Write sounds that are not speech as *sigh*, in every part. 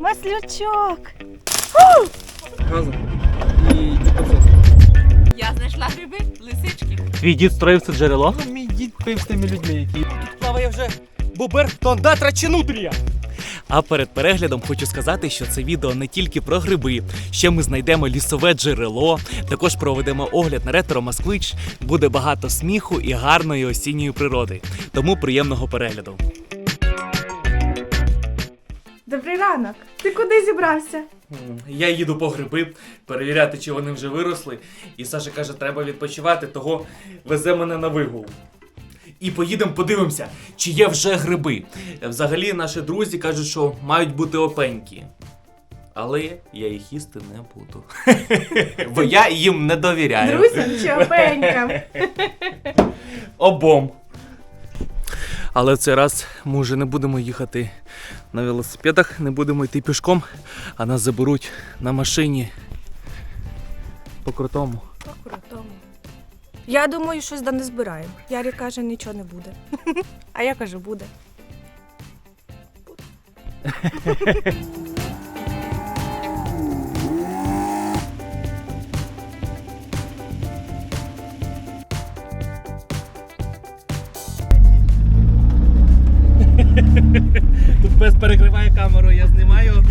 Маслючок. Газом і. Я знайшла гриби, лисички. Твій дід строїв це джерело? Ну, мій дід пив з тими людьми, які. Тут плаває вже бобер тондатра чи нутрія. А перед переглядом хочу сказати, що це відео не тільки про гриби. Ще ми знайдемо лісове джерело, також проведемо огляд на ретро Москвич. Буде багато сміху і гарної осінньої природи. Тому приємного перегляду. Добрий ранок. Ти куди зібрався? Я їду по гриби, перевіряти, чи вони вже виросли. І Саша каже, треба відпочивати, того везе мене на вигул. І поїдемо подивимося, чи є вже гриби. Взагалі, наші друзі кажуть, що мають бути опенькі. Але я їх їсти не буду. *laughs* Бо я їм не довіряю. Друзям чи опенькам? Обом. Але в цей раз ми вже не будемо їхати на велосипедах, не будемо йти пішком, а нас заберуть на машині. По крутому. По крутому. Я думаю, щось да не збираємо. Ярі каже, нічого не буде. *laughs* А я кажу, буде. Тут *laughs* перекриває камеру, я знімаю.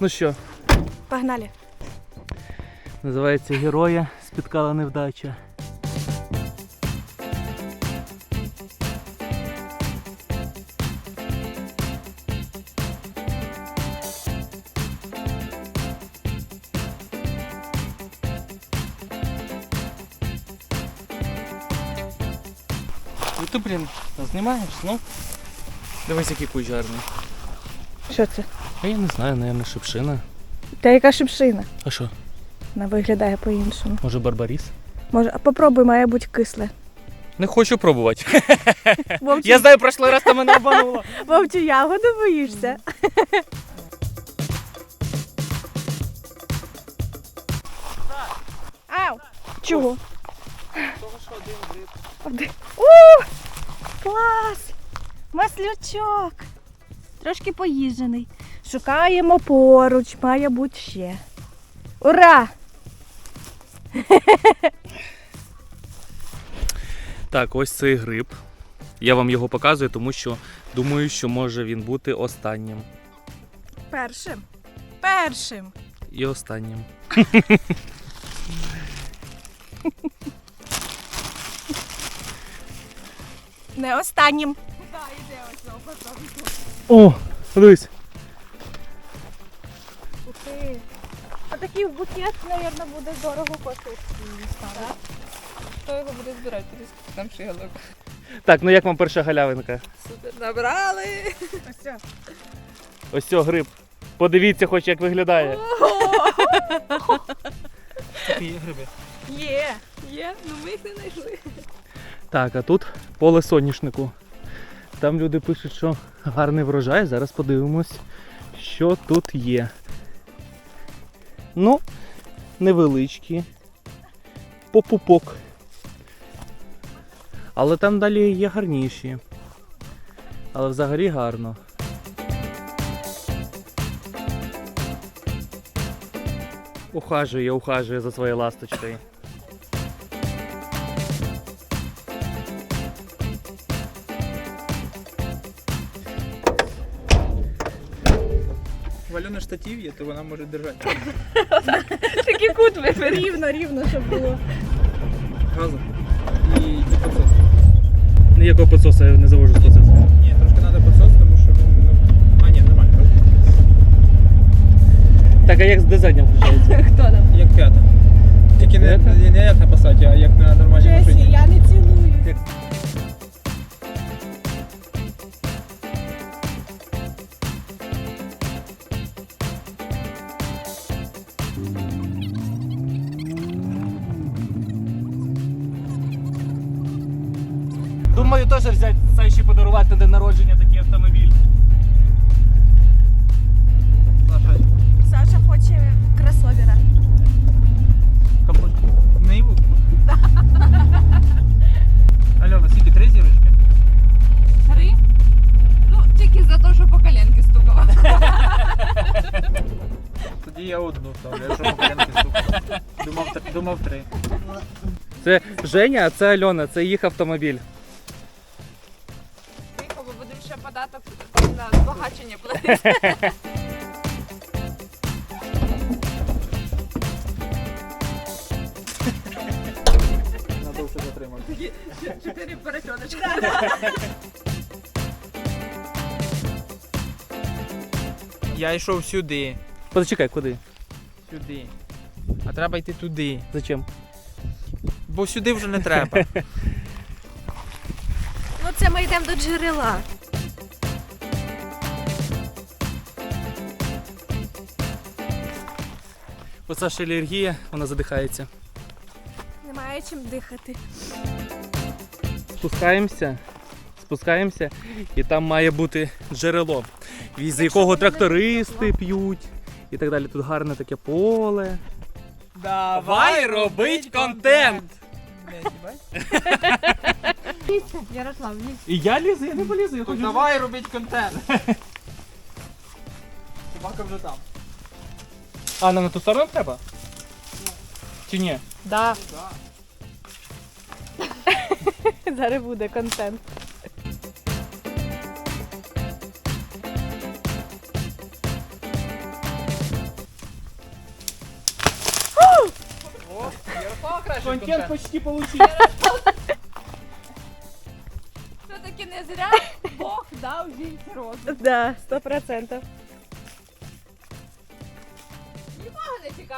ну що, Погнали. називається Героя спіткала невдача. Блін, знімаєш, ну? Дивись, який куч гарний. Що це? А я не знаю, напевно, шипшина. Та яка шипшина? А що, Вона виглядає по-іншому. може барбаріс? Може, а попробуй, має бути кисле. Не хочу пробувати. *laughs* Вовчу, Я знаю, прошлий раз ти мене обманула. *laughs* Вовчу ягоду боїшся? *laughs* Ау! Чого? Один. О! Клас! Маслючок! Трошки поїжджений. Шукаємо поруч, має бути ще. Ура! *laughs* Так, ось цей гриб. Я вам його показую, тому що думаю, що може він бути останнім. Першим. Першим. І останнім. *laughs* Не останнім. О, дивись. Ух. А такий букет, мабуть, буде дорого коштувати. Хто його буде збирати? Там шигалок. Так, ну як вам перша галявинка? Супер, набрали. Ось. Ось цього гриб. Подивіться, хоч як виглядає. Такі є гриби. Є. Є, ну ми їх не знайшли. Так, а тут поле соняшнику. Там люди пишуть, що гарний врожай. Зараз подивимось, що тут є. Ну, невеличкі. Попупок. Але там далі є гарніші. Але взагалі гарно. Ухажує, ухажує за своєю ласточкою. Штатів є, то вона може держати. *laughs* Такий кут вибери. Рівно, рівно, щоб було. Газом і підсос. Ніякого підсосу я не завожу з підсосу. Ні, трошки треба підсос, тому що він, ну. А, ні, нормально. Так, а як з дизайном включається? Хто там? Як п'ята. Тільки не, П'ята? не, як на пасаті, а як на нормальній машині. я не цілую. маю теж взяти це ще подарувати на день народження такий автомобіль. Саша. Саша хоче кросовера. Капот. Альона, скільки три зірочки? Три? Ну, тільки за те, що по коленки стукала. *laughs* Тоді я одну ставлю, що по коленки стукала. Думав, думав три. Це Женя, а це Альона, це їх автомобіль податок на збагачення платити. Надовше затримати. Чотири поросеночка. Я йшов сюди, Почекай, куди? сюди. А треба йти туди. Зачем? Бо сюди вже не треба. *laughs* Ну це ми йдемо до джерела. У Саші алергія, вона задихається. Немає чим дихати. Спускаємося, спускаємося, і там має бути джерело, з якого трактористи п'ють і так далі. Тут гарне таке поле. Давай робить контент! *laughs* Ярослав, ні. І я лізу, я не полізу, я хочу. давай робіть контент. Собака вже там. А, нам на ту сторону треба? Чи ні? Да. *laughs* Зараз буде контент. Контент почти получив. *laughs* Все-таки не зря Бог дав жінці розум. Да, сто процентів.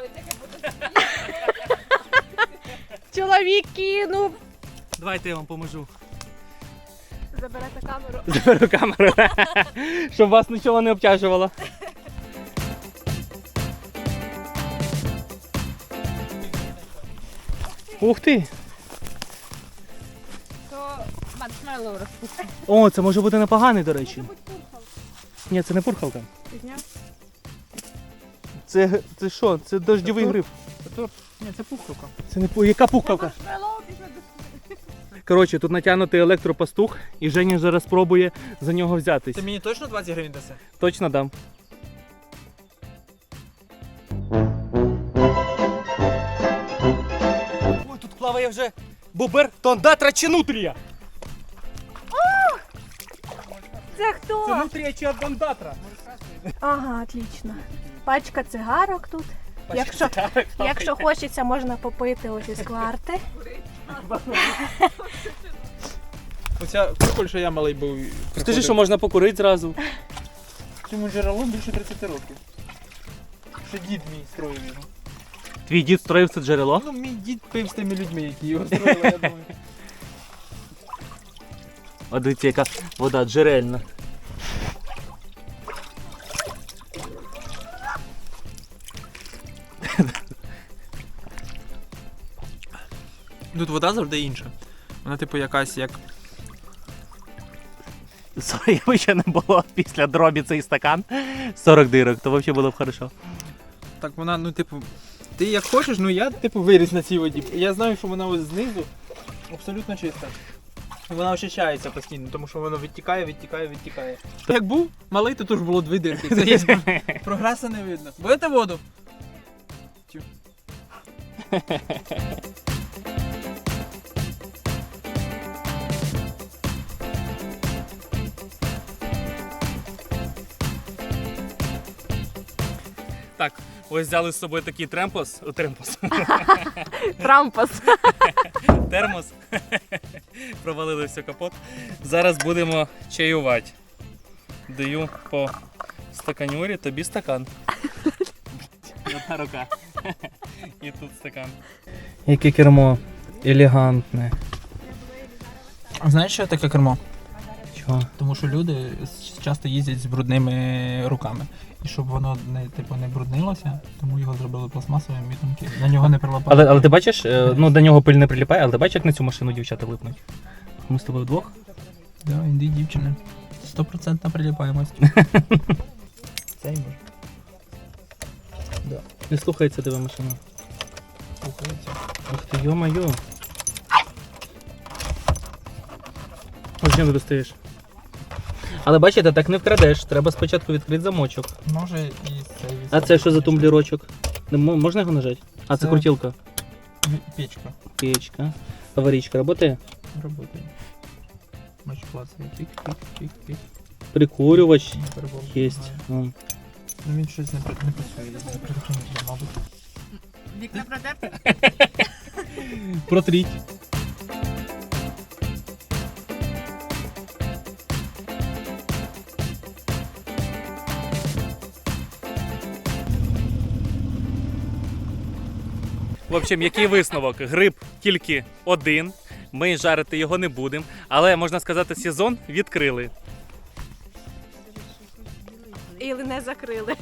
*laughs* Чоловік кинув. Давайте я вам поможу. Заберете камеру. *laughs* Заберу камеру, *laughs* щоб вас нічого не обтяжувало. Ух ти! То маршмеллоу розпустить. О, це може бути непоганий, до речі. Ні, це не пурхалка. Це, це що? Це дождьовий тур. гриб. Ні, це пухтука. Це не пу- яка дощу. Коротше, тут натягнутий електропастух, і Женя зараз спробує за нього взятись. Ти мені точно 20 гривень даси? Точно дам. Ой, тут плаває вже бобер тондатра чи нутрія. Це хто? Це нутрія чи абдондатра. Ага, отлично. Пачка цигарок тут. Якщо, якщо хочеться, можна попити ось із кварти. *laughs* Оця куколь, що я малий був. Скажи, що можна покурити зразу. Цьому джерелу більше 30 років. Ще дід мій строїв його. Твій дід строїв це джерело. Ну, мій дід пив з тими людьми, які його строїли, я думаю. *laughs* О, дивіться, яка вода джерельна. Тут вода завжди інша. Вона, типу, якась як. *laughs* Якби ще не було після дробі цей стакан 40 дирок, то взагалі було б хорошо. Так вона, ну, типу. Ти як хочеш, ну я, типу, виріс на цій воді. Я знаю, що вона ось знизу абсолютно чиста. Вона очищається постійно, тому що воно відтікає, відтікає, відтікає. Як був малий, то ж було дві дирки. Це є *laughs* прогресу не видно. Будете воду? Тю. Так, ось взяли з собою такий тремпос. О, тремпос. *laughs* Трампас. *laughs* Термос. *laughs* Провалили все капот. Зараз будемо чаювати. Даю по стаканюрі, тобі стакан. Одна рука. І тут стакан. Яке кермо елегантне. Знаєш, що таке кермо? Чого? Тому що люди часто їздять з брудними руками. І щоб воно не, типу, не бруднилося, тому його зробили пластмасовим і тонким. На нього не прилипає. Але, але ти бачиш, е, ну до нього пиль не приліпає, але ти бачиш, як на цю машину дівчата липнуть. Ми з тобою вдвох. Да, інди дівчини. Стопроцентна приліпаємость. *laughs* Цей може. Не слухається тебе машина. Слухається. Ух ти, йо-моє. Ось не достаєш. Але бачите, так не вкрадеш. Треба спочатку відкрити замочок. Може і Це А це що за тумблірочок? Не мо- Можна його нажати? А це Це- крутілка. Печка. Печка. Аварійка работає? Работає. Мач клацає. Пік, пік, пік, пік. Прикурювач Перебор допомагає. Ну він щось не, пра- не працює. Не працює, мабуть. Вікна продерти? Протріть. В общем, який висновок? Гриб тільки один. Ми жарити його не будемо. Але можна сказати, сезон відкрили. І не закрили.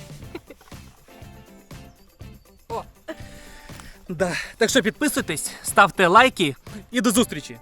Да. Так що підписуйтесь, ставте лайки і до зустрічі!